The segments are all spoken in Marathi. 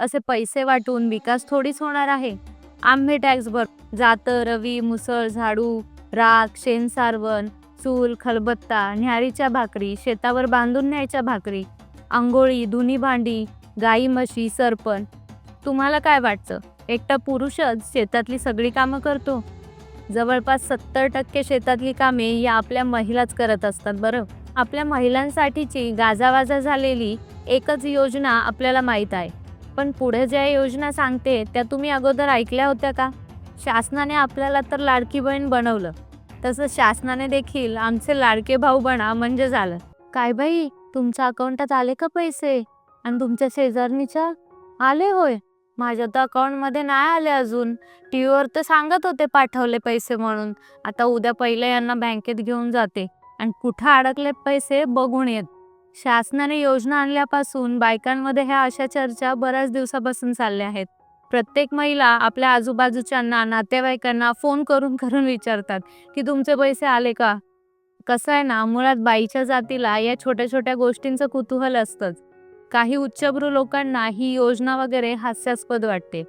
असे पैसे वाटून विकास थोडीच होणार आहे. आम्ही टॅक्स भर जातं रवी मुसळ झाडू राख शेण सारवण चूल खलबत्ता न्यारीच्या भाकरी शेतावर बांधून न्यायच्या भाकरी आंघोळी धुनी भांडी गाई म्हशी सरपण. तुम्हाला काय वाटतं? एकटा पुरुषच शेतातली सगळी कामं करतो? जवळपास सत्तर टक्के शेतातली कामे या आपल्या महिलाच करत असतात बरं. आपल्या महिलांसाठीची गाजावाजा झालेली एकच योजना आपल्याला माहीत आहे. पण पुढे ज्या योजना सांगते त्या तुम्ही अगोदर ऐकल्या होत्या का? शासनाने आपल्याला तर लाडकी बहीण बनवलं. तसं शासनाने देखील आमचे लाडके भाऊ बना म्हणजे झालं. काय बाई तुमच्या अकाउंटात आले का पैसे? आणि तुमच्या शेजारणीच्या? आले होय. माझ्या तर अकाउंटमध्ये नाही आले अजून. टी व्हीवर तर सांगत होते पाठवले पैसे म्हणून. आता उद्या पहिले यांना बँकेत घेऊन जाते. आणि कुठं अडकले पैसे बघून येत. शासनाने योजना आणल्यापासून बायकांमध्ये ह्या अशा चर्चा बऱ्याच दिवसापासून चालल्या आहेत. प्रत्येक महिला आपल्या आजूबाजूच्यांना नातेवाईकांना फोन करून करून विचारतात की तुमचे पैसे आले का? कसं आहे ना मुळात बाईच्या जातीला या छोट्या छोट्या गोष्टींचं कुतूहल असतंच. काही उच्चभ्रू लोकांना ही योजना वगैरे हास्यास्पद वाटते.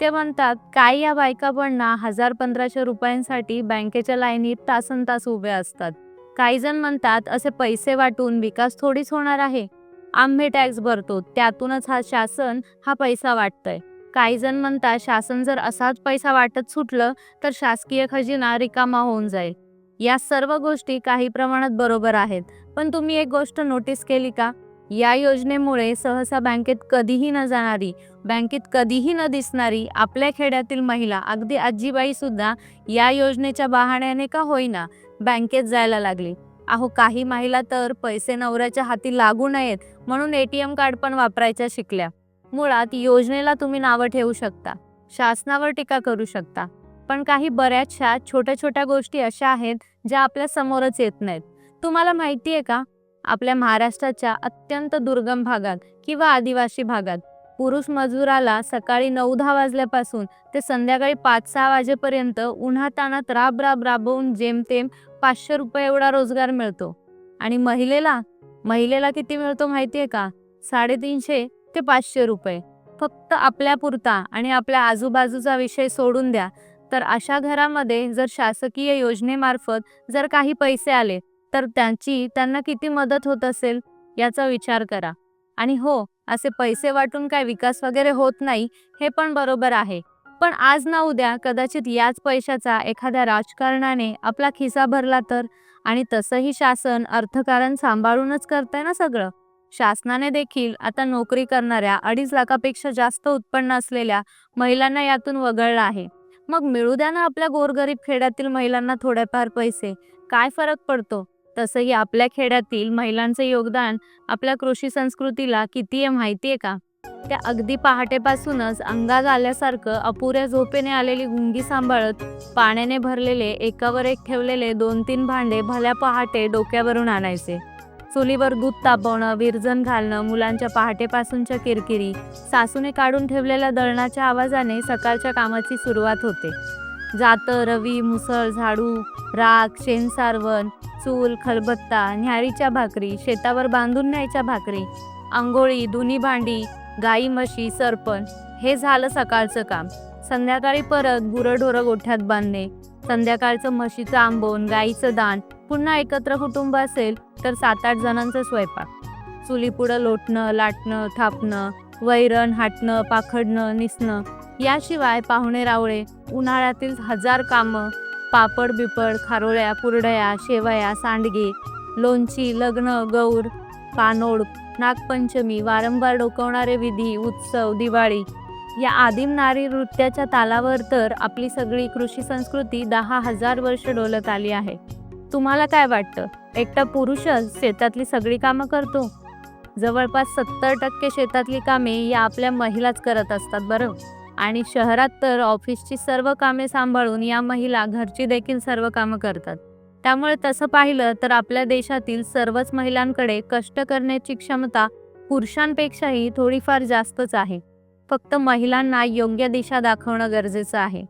ते म्हणतात काय या बायका पण ना हजार पंधराशे रुपयांसाठी बँकेच्या लाईनीत तासन तास उभे असतात. काहीजण म्हणतात असे पैसे वाटून विकास थोडीच होणार आहे. आम्ही टॅक्स भरतो त्यातूनच हा शासन हा पैसा वाटतंय. काही जण म्हणतात शासन जर असाच पैसा वाटत सुटलं तर शासकीय खजिना रिकामा होऊन जाईल. या सर्व गोष्टी काही प्रमाणात बरोबर आहेत. पण तुम्ही एक गोष्ट नोटीस केली का? या योजनेमुळे सहसा बँकेत कधीही न जाणारी बँकेत कधीही न दिसणारी आपल्या खेड्यातील महिला अगदी आजीबाई सुद्धा या योजनेच्या बहाण्याने का होईना बँकेत जायला लागली. अहो काही महिला तर पैसे नवऱ्याच्या हाती लागू नयेत म्हणून एटीएम कार्ड पण वापरायच्या शिकल्या. मुळात योजनेला तुम्ही नावं ठेवू शकता शासनावर टीका करू शकता. पण काही बऱ्याचशा छोट्या छोट्या गोष्टी अशा आहेत ज्या आपल्या समोरच येत नाहीत. तुम्हाला माहिती आहे का? आपल्या महाराष्ट्राच्या अत्यंत दुर्गम भागात किंवा आदिवासी भागात. पुरुष मजुराला सकाळी नऊ दहा वाजल्यापासून ते संध्याकाळी पाच सहा वाजेपर्यंत उन्हातानात राब राब राबवून जेमतेम पाचशे रुपये एवढा रोजगार मिळतो. आणि महिलेला? महिलेला किती मिळतो माहिती आहे का? साडेतीनशे ते पाचशे रुपये. फक्त आपल्यापुरता आणि आपल्या आजूबाजूचा विषय सोडून द्या. तर अशा घरामध्ये जर शासकीय योजनेमार्फत जर काही पैसे आले तर त्यांची त्यांना किती मदत होत असेल याचा विचार करा. आणि हो असे पैसे वाटून काय विकास वगैरे होत नाही हे पण बरोबर आहे. पण आज ना उद्या कदाचित याच पैशाचा एखाद्या राजकारणाने आपला खिसा भरला तर? आणि तसंही शासन अर्थकारण सांभाळूनच करतंय ना सगळं? शासनाने देखील आता नोकरी करणाऱ्या अडीच लाखापेक्षा जास्त उत्पन्न असलेल्या महिलांना यातून वगळलं आहे. मग मिळू द्या ना आपल्या गोरगरीब खेड्यातील महिलांना थोड्याफार पैसे. काय फरक पडतो? तसंही आपल्या खेड्यातील महिलांचं योगदान आपल्या कृषी संस्कृतीला किती आहे माहिती आहे का? त्या अगदी पहाटेपासूनच अंगात आल्यासारखं अपुऱ्या झोपेने आलेली गुंगी सांभाळत पाण्याने भरलेले एकावर एक ठेवलेले दोन तीन भांडे भल्या पहाटे डोक्यावरून आणायचे. चुलीवर दूध तापवणं विरजन घालणं मुलांच्या पहाटेपासूनच्या किरकिरी सासूने काढून ठेवलेल्या दळणाच्या आवाजाने सकाळच्या कामाची सुरुवात होते. जातं रवी मुसळ झाडू राख शेण चूल खलबत्ता न्यारीच्या भाकरी शेतावर बांधून न्यायच्या भाकरी आंघोळी दुनी भांडी गाई म्हशी सरपण हे झालं सकाळचं काम. संध्याकाळी परत गुरंढोरं गोठ्यात बांधणे. संध्याकाळचं म्हशीचं आंबोन गाईचं दान पुन्हा एकत्र कुटुंब असेल तर सात आठ जणांचा स्वयंपाक. चुलीपुढं लोटणं लाटणं थापणं वैरण हाटणं पाखडणं निसणं याशिवाय पाहुणे रावळे उन्हाळ्यातील हजार कामं पापड बिपड खारोळ्या पुरडया शेवया सांडगे लोणची लग्न गौर पानोड नागपंचमी वारंवार डोकवणारे विधी उत्सव दिवाळी या आदिम नारी नृत्याच्या तालावर तर आपली सगळी कृषी संस्कृती दहा हजार वर्ष डोलत आली आहे. तुम्हाला काय वाटतं? एकटा पुरुषच शेतातली सगळी कामं करतो? जवळपास सत्तर टक्के शेतातली कामे या आपल्या महिलाच करत असतात बरं? आणि शहरात तर ऑफिसची सर्व कामे सांभाळून या महिला घरची देखील सर्व कामं करतात. त्यामुळे तसं पाहिलं तर आपल्या देशातील सर्वच महिलांकडे कष्ट करण्याची क्षमता पुरुषांपेक्षाही थोडीफार जास्तच आहे. फक्त महिलांना योग्य दिशा दाखवणं गरजेचं आहे.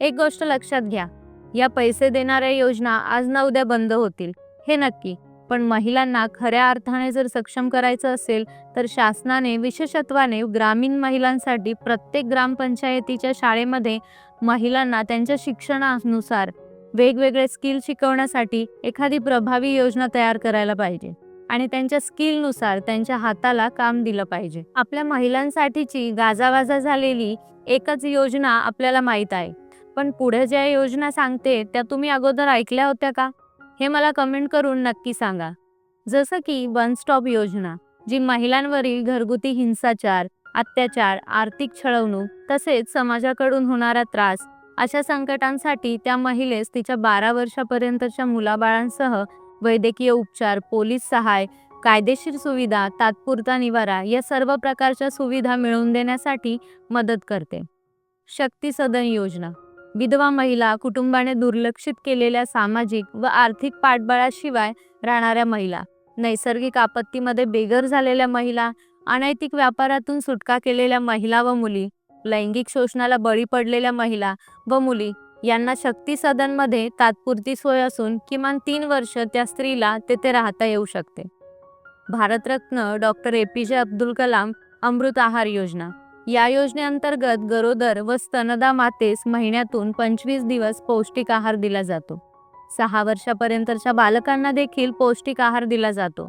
एक गोष्ट लक्षात घ्या या पैसे देणाऱ्या योजना आज ना उद्या बंद होतील. हे नक्की. पण महिलांना खऱ्या अर्थाने जर सक्षम करायचं असेल तर शासनाने विशेषत्वाने ग्रामीण महिलांसाठी प्रत्येक ग्रामपंचायतीच्या शाळेमध्ये महिलांना त्यांच्या शिक्षणानुसार वेगवेगळे स्किल शिकवण्यासाठी एखादी प्रभावी योजना तयार करायला पाहिजे आणि त्यांच्या स्किलनुसार त्यांच्या हाताला काम दिलं पाहिजे. आपल्या महिलांसाठीची गाजावाजा झालेली एकच योजना आपल्याला माहीत आहे. पण पुढे ज्या योजना सांगते त्या तुम्ही अगोदर ऐकल्या होत्या का? हे मला कमेंट करून नक्की सांगा. जसं की वन स्टॉप योजना जी महिलांवरील घरगुती हिंसाचार अत्याचार आर्थिक छळवणूक तसेच समाजाकडून होणारा त्रास अशा संकटांसाठी त्या महिलेस तिच्या बारा वर्षापर्यंतच्या मुलाबाळांसह वैद्यकीय उपचार पोलीस सहाय कायदेशीर सुविधा तात्पुरता निवारा या सर्व प्रकारच्या सुविधा मिळवून देण्यासाठी मदत करते. शक्ती सदन योजना. विधवा महिला कुटुंबाने दुर्लक्षित केलेल्या सामाजिक व आर्थिक पाठबळाशिवाय राहणाऱ्या महिला नैसर्गिक आपत्तीमध्ये बेघर झालेल्या महिला अनैतिक व्यापारातून सुटका केलेल्या महिला व मुली लैंगिक शोषणाला बळी पडलेल्या महिला व मुली यांना शक्ती सदनमध्ये तात्पुरती सोय असून किमान तीन वर्ष त्या स्त्रीला तेथे राहता येऊ शकते. भारतरत्न डॉक्टर ए पी जे अब्दुल कलाम अमृत आहार योजना या योजनेअंतर्गत गरोदर व स्तनदा मातेस महिन्यातून पंचवीस दिवस पौष्टिक आहार दिला जातो. सहा वर्षापर्यंतच्या बालकांना देखील पौष्टिक आहार दिला जातो.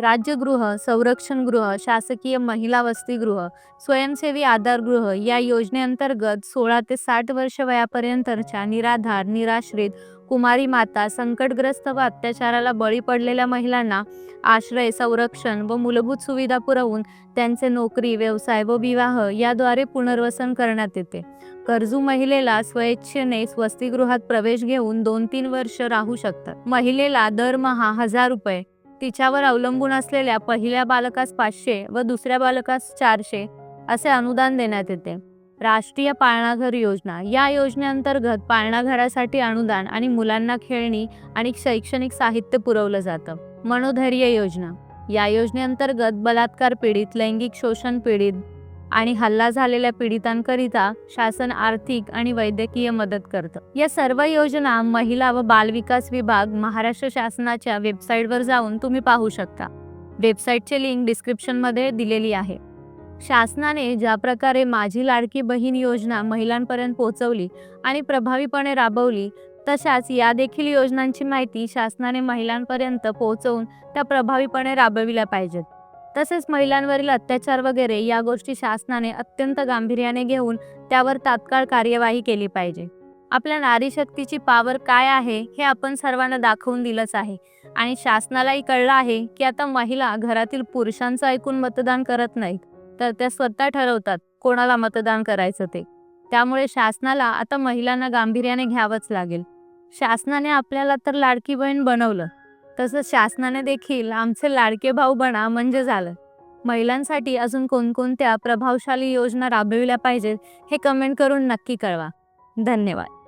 राज्यगृह संरक्षणगृह शासकीय महिला वसतिगृह स्वयंसेवी आधारगृह या योजनेअंतर्गत सोळा ते साठ वर्ष वयापर्यंतच्या निराधार निराश्रित कुमारी माता संकटग्रस्त व अत्याचाराला बळी पडलेल्या महिलांना आश्रय संरक्षण व मूलभूत सुविधा पुरवून त्यांचे नोकरी व्यवसाय व विवाह याद्वारे पुनर्वसन करण्यात येते. कर्जू महिलेला स्वेच्छेने वसतिगृहात प्रवेश घेऊन दोन तीन वर्ष राहू शकतात. महिलेला दरमहा हजार रुपये तिच्यावर अवलंबून असलेल्या पहिल्या बालकास पाचशे व दुसऱ्या बालकास चारशे असे अनुदान देण्यात येते. राष्ट्रीय पाळणाघर योजना. या योजनेअंतर्गत पाळणाघरासाठी अनुदान आणि मुलांना खेळणी आणि शैक्षणिक साहित्य पुरवलं जातं. मनोधैर्य योजना. या योजनेअंतर्गत बलात्कार पीडित लैंगिक शोषण पीडित आणि हल्ला झालेल्या पीडितांकरिता शासन आर्थिक आणि वैद्यकीय मदत करतं. या सर्व योजना महिला व बालविकास विभाग महाराष्ट्र शासनाच्या वेबसाईटवर जाऊन तुम्ही पाहू शकता. वेबसाईटचे लिंक डिस्क्रिप्शनमध्ये दिलेली आहे. शासनाने ज्या प्रकारे माझी लाडकी बहीण योजना महिलांपर्यंत पोहोचवली आणि प्रभावीपणे राबवली तशाच या देखील योजनांची माहिती शासनाने महिलांपर्यंत पोहोचवून त्या प्रभावीपणे राबविल्या पाहिजेत. तसेच महिलांवरील अत्याचार वगैरे या गोष्टी शासनाने अत्यंत गांभीर्याने घेऊन त्यावर तात्काळ कार्यवाही केली पाहिजे. आपल्या नारी शक्तीची पावर काय आहे हे आपण सर्वांना दाखवून दिलंच आहे. आणि शासनालाही कळलं आहे की आता महिला घरातील पुरुषांचं ऐकून मतदान करत नाहीत. तर त्या स्वतः ठरवतात कोणाला मतदान करायचं ते. त्यामुळे शासनाला आता महिलांना गांभीर्याने घ्यावंच लागेल. शासनाने आपल्याला तर लाडकी बहीण बनवलं. तसंच शासनाने देखील आमचे लाडके भाऊ बना म्हणजे झालं. महिलांसाठी अजून कोणकोणत्या प्रभावशाली योजना राबविल्या पाहिजेत हे कमेंट करून नक्की कळवा. धन्यवाद.